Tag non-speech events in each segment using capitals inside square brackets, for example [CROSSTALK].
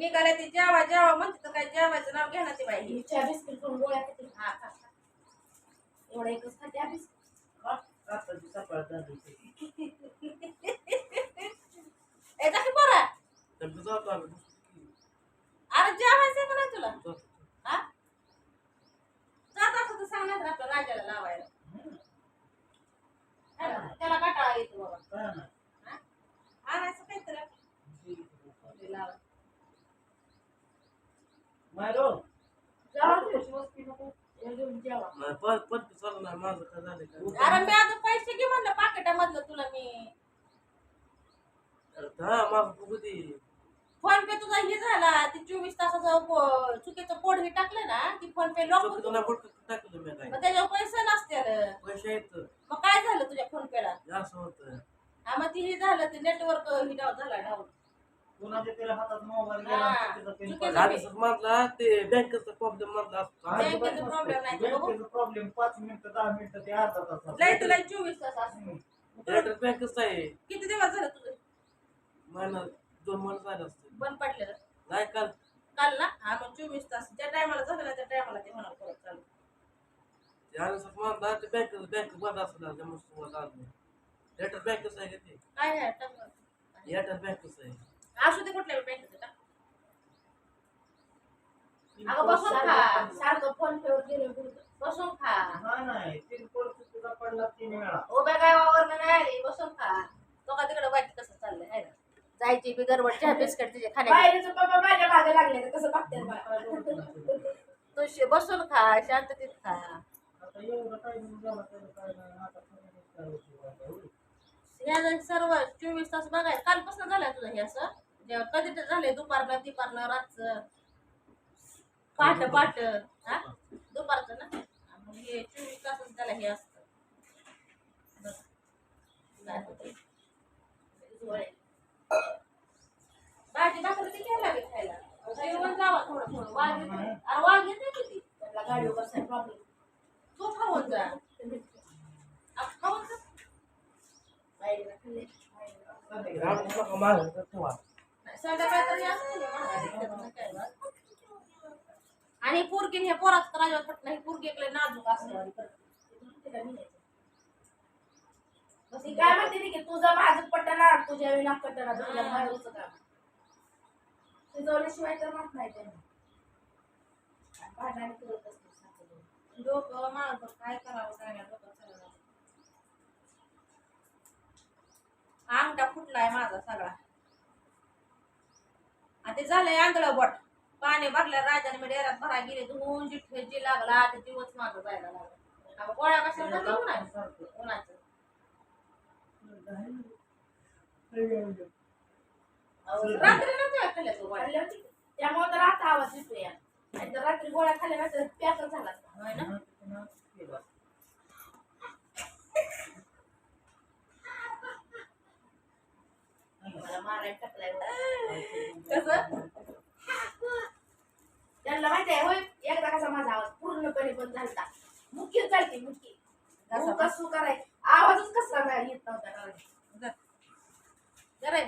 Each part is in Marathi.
निघाले ती जेवा जेवा म्हणते तर काय जेवायचं नाव घ्या ना ती बाई. मी चहा बिस्किट करून गोळ्या खाते हा खा खा. एवढा एकच खाते बिस्किट. आता जी ए की पोरा. तर जातो आम्ही. अरे जेवायचं का नाही तुला? जातो. हा? जात असं तर सांग नाही तर आपल्या राजाला लावायला है ना? त्याला काटाळा येतो बाबा काय नाही. हा? आणायचं काहीतरी आपलं लावा. मायरो जेवा थोडीशी वस्ती नको हे घेऊन जेवा नाही पण पण चालू नाही माझं काय झालं काय अरे मी आता पैसे घे म्हणलं पाकिटामधलं तुला मी. फोन पे तुझा हे झाला ते चोवीस तासाचं चुकीचं हे टाकलं ना ती फोन पे लॉक होतो. टाकलं मग त्याच्यावर पैसे नसते. पैसे येत मग काय झालं तुझ्या फोन पेला असं होतं. मग ती हे झालं ते नेटवर्क हे डाऊन झाला डाऊन कुणाच्या तरी हातात मोबाईल. गेला त्याचा पिन चुकीचं पडला. आणि म्हटला ते बँकेचा प्रॉब्लेम म्हटला असतो. बँकेचा problem नाही. बँकेचा प्रॉब्लेम पाच मिनिटं दहा मिनिटं ते अर्धा तास लाइट लाइट चोवीस तास असतो. इलेक्ट्रिक बँकच आहे? किती दिवस झालं तुझं? महिना दोन महिने झाले असते बंद पडलेलं नाही काल. काल ना? हा मग चोवीस तास. ज्या टायमाला झालं ना त्या टायमाला ते होणार परत चालू. ते आणि असं म्हणला ते बँक बँक बंद असणार त्यामुळे आलं बँकच आहे का ते? काय आहे टाकलं. एअरटेल बँकच आहे? असू दे कुठल्या अगं बसून खा. सारखं फोन गेलं बोलतो. बसून खा. नाही नाही. पिन कोड चुकीचा पडला तीन वेळा. उभ्या काय वावर नाही आली. बसून खा. तो का तिकडे वाईट कसं चाललंय ना? जायची बी गडबड चहा बिस्किट तिचे खाण्या बाहेरचं पप्पा माझ्या मागे लागले तर कसं बघते [LAUGHS] तू बसून खा. शांततेत खा. झाला सर्व चोवीस तास बघायचं कालपासून झालंय तुझं हे असं? कधी तर झाले दुपारला दुपारनं रातचं. पाट पाट हा? दुपारचं ना? मग हे चोवीस तासच त्याला हे असतं. भाजी भाकरी ती घ्यायला लागेल खायला. जेवण जावा थोडं थोडं. वाघ अरे वाघ नाही किती त्याला गाडीवर बसायला प्रॉब्लेम तू खाऊन जा. खाऊन जा. बाहेर खाल्ले आणि पोरगी हे पोरात तर अजिबात पटत नाही. पोरगी एकले नाजूक ही काय म्हणते की तुझं माझं पटना तुझ्या विना पटना तुझ्या बाहेरचं काम. शिजवल्याशिवाय तर माहीत नाही त्यांना करत असते डोकं काय करावं काय नाही डोकं अंगठा फुटलाय माझा सगळा. आणि ते झालंय आंधळ बोट पाणी भरल्या राजाने मी डेऱ्यात भरा गेले धुवून जिठे जी लागला ते दिवस माझा जायला लागला. गोळ्या कशाला उन्हाचं? उन्हाचं. रात्री नव्हत्या खाल्ल्या तू गोळ्या? खाल्ल्या होती. त्यामुळे तर आता आवाज येतो या आणि तर रात्री गोळ्या खाल्ल्या ना तर प्याकच झाला. होय ना पुन्हा केला. मला मारायला टाकलाय कसं त्यांना माहिती आहे होय एकदा कसा माझा आवाज पूर्णपणे बंद झाला मुख्य चालते मुख्य कसा? कराय आवाजच कसला नाही येत नव्हता मला. जरा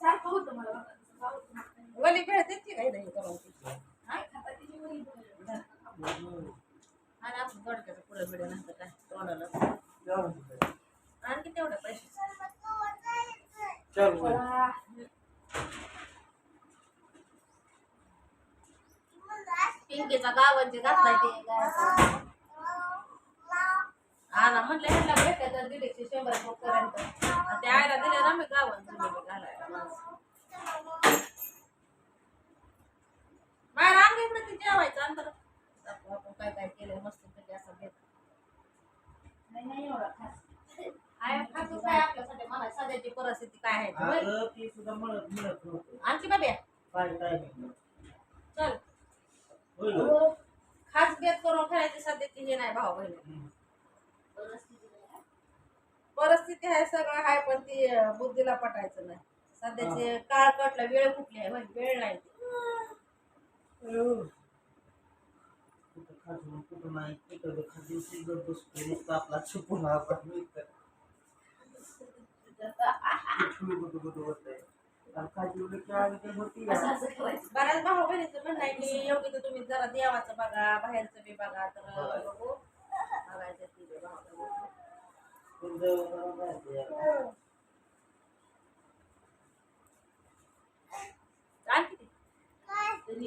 सारखं होतं मला बघा. तसं गावात वली भेटते की काही नाही नाही खाता तिची मुली बोलली. आणि आपण दोडक्याचं पुढे बिडे नंतर काय तोंडाला जेवण होतं. आणखी तेवढे पैसे चार महिने. मला पिंकीचा गावांचे घातलाय ते गावाचा. हा ना म्हटलं ह्यांना भेटले तर दीडशे शंभर पर्यंत. ते आयला दिले ना मी गावांचे घालायला. बाहेर अंग इकडे ते जेवायचं अंतर आपण काय काय केलंय मस्त पैकी असं घेत. नाही नाही एवढा खास. आहे खातो काय आपल्यासाठी. मला सध्याची परिस्थिती काय आहे ते ती सुद्धा नव्हतं आणखी बाब्या. काय चल? हो. खास बेत करून खायची सध्याची हे नाही भाऊ बहिणी. परिस्थिती आहे सगळं आहे पण ती बुद्धीला पटायचं नाही. सध्याचे काळ कटला वेळ कुठली आहे वेळ नाही. आपला छुपून बऱ्याच भाऊ बहिणीचं म्हणणं आहे की योग्य तुम्ही जरा देवाचं बघा बाहेरचं बी बघा तर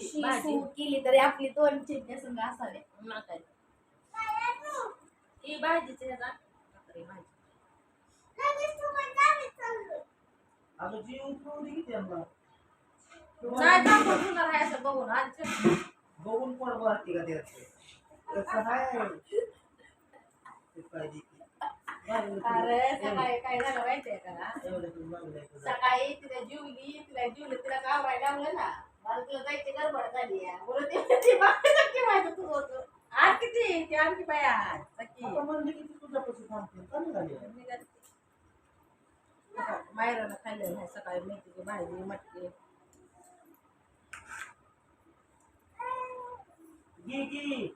शी भाजी. सू केली तरी आपली दोन चिमण्या संघ असावे मग काय ही भाजीची ह्याचा भाकरी भाजी अगं जीव उठवून दे की त्यांना नाही दाखवून ठेवणार आहे असं बघून आज बघून पण भरती का त्याचं तसं आहे ते काय देते अरे सकाळी काय झालं माहितीये का? तू. सकाळी तिला जीवली तिला जीवली तिला गावायला लावलं ना मला तुला जायची गडबड झाली ती माहिती तुझं होतं आज किती ती आणखी बाया सखी. मायरानं खाल्लेलं आहे सकाळी मेथीची भाजी मटकी घे घे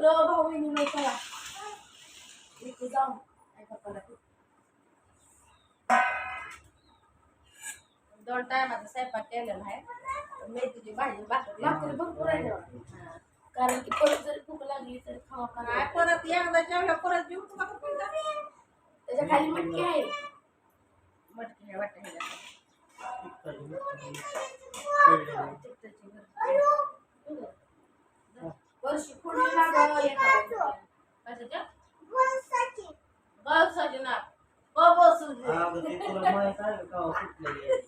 चलो भाऊ चला इथे जाऊ. दोन टायमाचा स्वयंपाक केलेला आहे मेथीची भाजी भाकरी भाकरी भरपूर आहे. हा. कारण की परत जरी भूक लागली तरी खावा करा परत एकदा जेवढ्या परत जीव तुला त्याच्याखाली मटकी आहे मटकी हे वाटतं अगं ते तुला माहीत आहे का केव्हा फुटलेली आहे?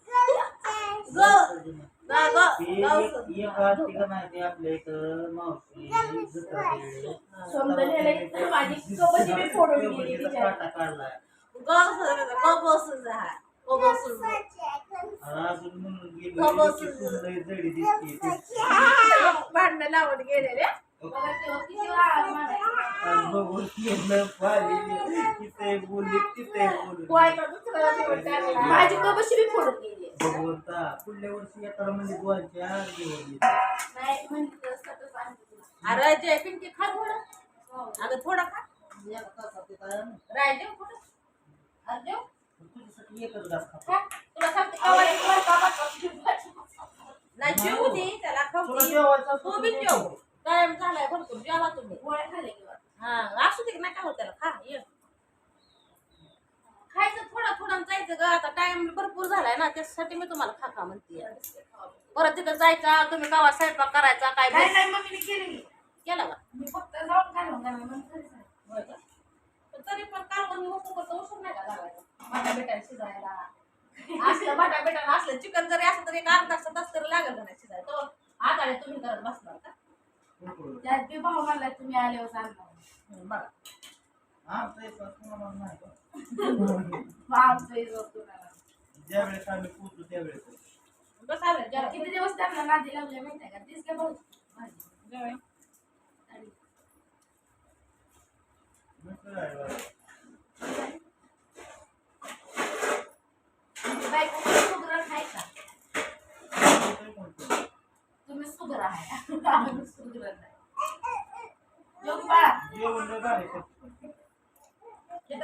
[LAUGHS] ते एक- एक आरती का नाही ते आपल्या इथं मावशी जत्रा केली. समजा नेलंय तर माझी कवची बी फोडून गेली कवचीचा तिच्या. काटा काढलाय गवसून हा गवसून आणि अजून म्हणून गेली कवच. की सुंदर जडी दिसते [LAUGHS] भांडणं लावून गेलेले बघा तेव्हा माझी बी फोडून गेली. भगवंता पुढल्या वर्षी येताना म्हणजे नाही म्हणजे तुला. अरे पिंकी खा थोडं. अगं खा. थोडं. अरे तुझ्यासाठी एकच घास खा. तुला सांगते नाही जेवू दे त्याला खाऊ तू बी जेव. टाइम झालाय भरपूर जेवा तुम्ही. गोळ्या खाल्ल्या किंवा हा असू दे नाही काय होत त्याला. खा ये. खायचं थोडं थोडं जायचं ग. आता टाइम भरपूर झालाय ना त्यासाठी मी तुम्हाला खा खा म्हणते. परत तिथं जायचा तुम्ही गावा स्वयंपाक करायचा काय नाही मम्मीने केला का? मी फक्त जाऊन घालून. होय का? पण तरी पण कालवण कसं उशीर नाही का लागायचा भाटा बेटायला शिजायला. असलं भाटा असलं चिकन जरी असलं तरी एक अर्धा तास तास तरी लागेल का नाही शिजायला. तो आताडे तुम्ही करत बसणार का? त्यात बी भाऊ म्हणला तुम्ही आल्यावर सांगा. हं, बघा आमचं एक तुम्हाला नाही का? मग आमचं हे रोज तुम्हाला. ज्यावेळेस आम्ही पोचू त्यावेळेस. बस आलं. जेवा. किती दिवस त्यांना नादी लावले माहिती आहे का? तीच काय भाऊ भाजी. आणि आहे बायको का? ते सुग्र आहे. नाही. योग बाळा जेवण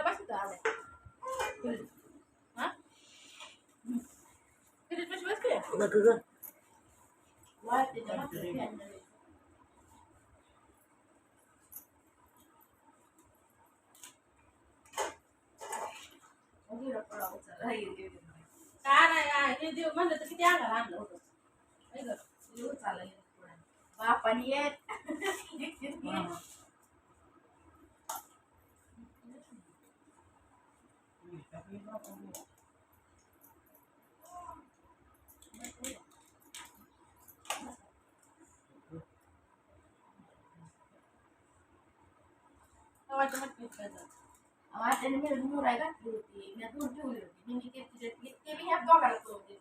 बस तिथं आलं. हा? तिथे बस बस. काय नाही काय, हे देव म्हणलं तर किती अंगाला आणलं होतं. गं? बापानी येत. वाट्याने मी मुराय घातली होती. मी दूर ठेवली होती मी ते तिच्यात. मी ह्या दोघाला होते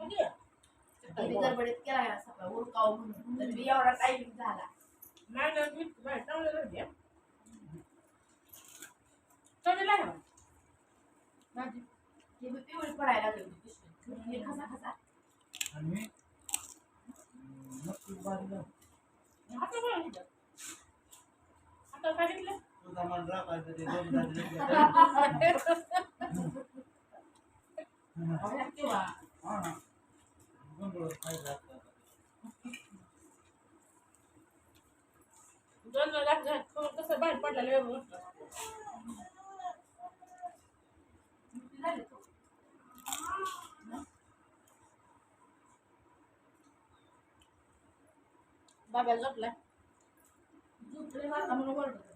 मी गडबडीत केला गेला सकाळ उरकाव म्हणून तर मी एवढा टायमिंग झाला नाही नाही, मी- नाही, चांगलं झाली, हं. लागली ना? भाजी. हे मी पिवळी पडायला लागली होती पिशवी हे खसा खसा आणि मी हम्म, नक्की बाजूला हातात बघ इथं. हातात काय घेतलं? तुझा मन राखायचं ते दोन दादले किंवा [LAUGHS] हा ना गोंधळ खायचा असता. दोन दोन लाख कसं बाहेर पडला लय बाबा झोपला झोपले मला म्हणून ओरडत